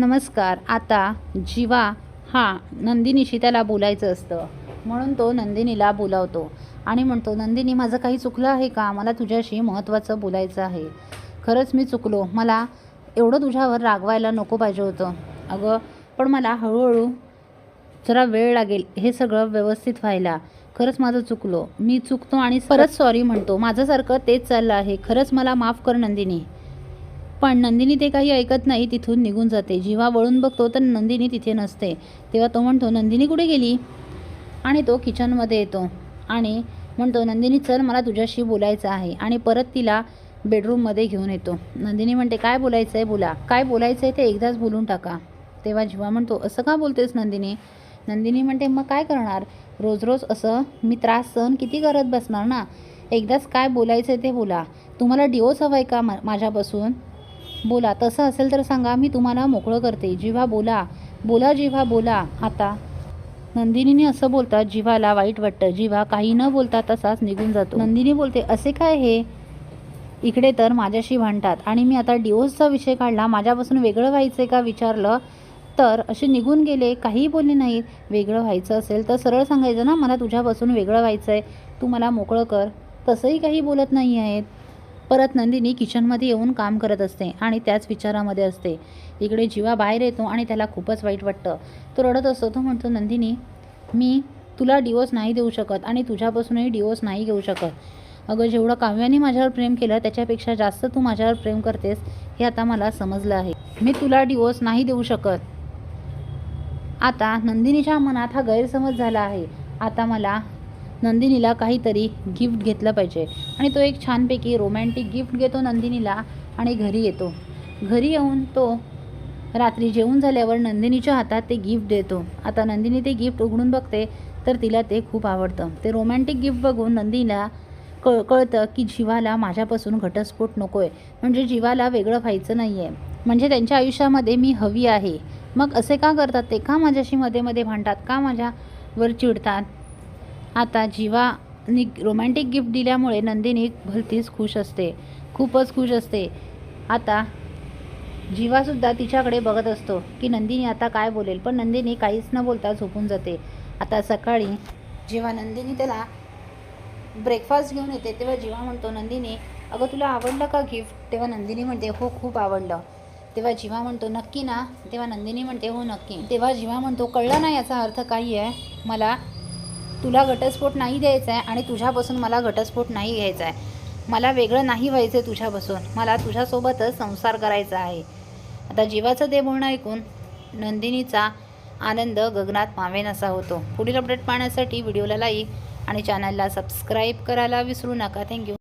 नमस्कार. आता जीवा हा नंदिनीशी त्याला बोलायचं असतं. म्हणून तो नंदिनीला बोलावतो. आणि म्हणतो नंदिनी माझं काही चुकलं आहे का? मला तुझ्याशी महत्त्वाचं बोलायचं आहे. खरंच मी चुकलो. मला एवढं तुझ्यावर रागवायला नको पाहिजे होतं. अगं पण मला हळूहळू जरा वेळ लागेल. हे सगळं व्यवस्थित व्हायला. खरंच माझं चुकलो. मी चुकतो आणि परत सॉरी म्हणतो. माझ्यासारखं तेच चाललं आहे. खरंच मला माफ कर नंदिनी. पण नंदिनी ते काही ऐकत नाही तिथून निघून जाते. जेव्हा वळून बघतो तर नंदिनी तिथे नसते. तेव्हा तो म्हणतो नंदिनी कुठे गेली? आणि तो किचनमध्ये येतो आणि म्हणतो नंदिनी चल मला तुझ्याशी बोलायचं आहे. आणि परत तिला बेडरूममध्ये घेऊन येतो. नंदिनी म्हणते काय बोलायचं आहे बोला. काय बोलायचं आहे ते एकदाच बोलून टाका. तेव्हा जेव्हा म्हणतो असं का बोलतेस नंदिनी? नंदिनी म्हणते मग काय करणार? रोज रोज असं मी त्रास सहन किती करत बसणार ना? एकदाच काय बोलायचं आहे ते बोला. तुम्हाला डिओस हवं आहे का मा माझ्यापासून? बोला तसं असेल तर सांगा मी तुम्हाला मोकळं करते. जिव्हा बोला बोला जिव्हा बोला आता. नंदिनीने असं बोलतात जिवाला वाईट वाटतं. जिव्हा काही न बोलता तसाच निघून जातो. नंदिनी बोलते असे काय हे? इकडे तर माझ्याशी भांडतात. आणि मी आता डिवोर्सचा विषय काढला. माझ्यापासून वेगळं व्हायचं का विचारलं तर असे निघून गेले. काहीही बोलले नाहीत. वेगळं व्हायचं असेल तर सरळ सांगायचं ना मला तुझ्यापासून वेगळं व्हायचं आहे तू मला मोकळं कर. तसंही काही बोलत नाही आहेत. परत नंदिनी किचनमध्ये येऊन काम करत असते आणि त्याच विचारामध्ये असते. इकडे जीवा बाहेर येतो आणि त्याला खूपच वाईट वाटतं. तो रडत असतो. तो म्हणतो नंदिनी मी तुला डिवोर्स नाही देऊ शकत आणि तुझ्यापासूनही डिवोर्स नाही घेऊ शकत. अगं जेवढं काव्याने माझ्यावर प्रेम केलं त्याच्यापेक्षा जास्त तू माझ्यावर प्रेम करतेस हे आता मला समजलं आहे. मी तुला डिवोर्स नाही देऊ शकत. आता नंदिनीच्या मनात हा गैरसमज झाला आहे. आता मला नंदिनीला काहीतरी गिफ्ट घेतलं पाहिजे. आणि तो एक छानपैकी रोमॅन्टिक गिफ्ट घेतो नंदिनीला आणि घरी येतो. घरी येऊन तो रात्री जेवून झाल्यावर नंदिनीच्या हातात ते गिफ्ट देतो. आता नंदिनी ते गिफ्ट उघडून बघते तर तिला ते खूप आवडतं. ते रोमॅन्टिक गिफ्ट बघून नंदिनीला कळ कळतं की जीवाला माझ्यापासून घटस्फोट नको आहे म्हणजे जीवाला वेगळं व्हायचं नाही आहे म्हणजे त्यांच्या आयुष्यामध्ये मी हवी आहे. मग असे का करतात? ते का माझ्याशी मध्ये मध्ये भांडतात? का माझ्यावर चिडतात? आता जीवानी रोमॅन्टिक गिफ्ट दिल्यामुळे नंदिनी भलतीच खुश असते. खूपच खुश असते. आता जीवासुद्धा तिच्याकडे बघत असतो की नंदिनी आता काय बोलेल? पण नंदिनी काहीच न बोलता झोपून जाते. आता सकाळी जेव्हा नंदिनी त्याला ब्रेकफास्ट घेऊन येते तेव्हा जीवा म्हणतो नंदिनी अगं तुला आवडलं का गिफ्ट तेव्हा नंदिनी म्हणते हो खूप आवडलं. तेव्हा जीवा म्हणतो नक्की ना? तेव्हा नंदिनी म्हणते हो नक्की. तेव्हा जीवा म्हणतो कळलं ना याचा अर्थ काही आहे. मला तुला घटस्फोट नाही द्यायचा आहे आणि तुझ्यापासून मला घटस्फोट नाही घ्यायचा आहे. मला वेगळं नाही व्हायचं आहे तुझ्यापासून. मला तुझ्यासोबतच संसार करायचा आहे. आता जीवाचं दे बोलणं ऐकून नंदिनीचा आनंद गगनात मावेन असा होतो. पुढील अपडेट पाहण्यासाठी व्हिडिओला लाईक आणि चॅनलला सबस्क्राईब करायला विसरू नका. थँक्यू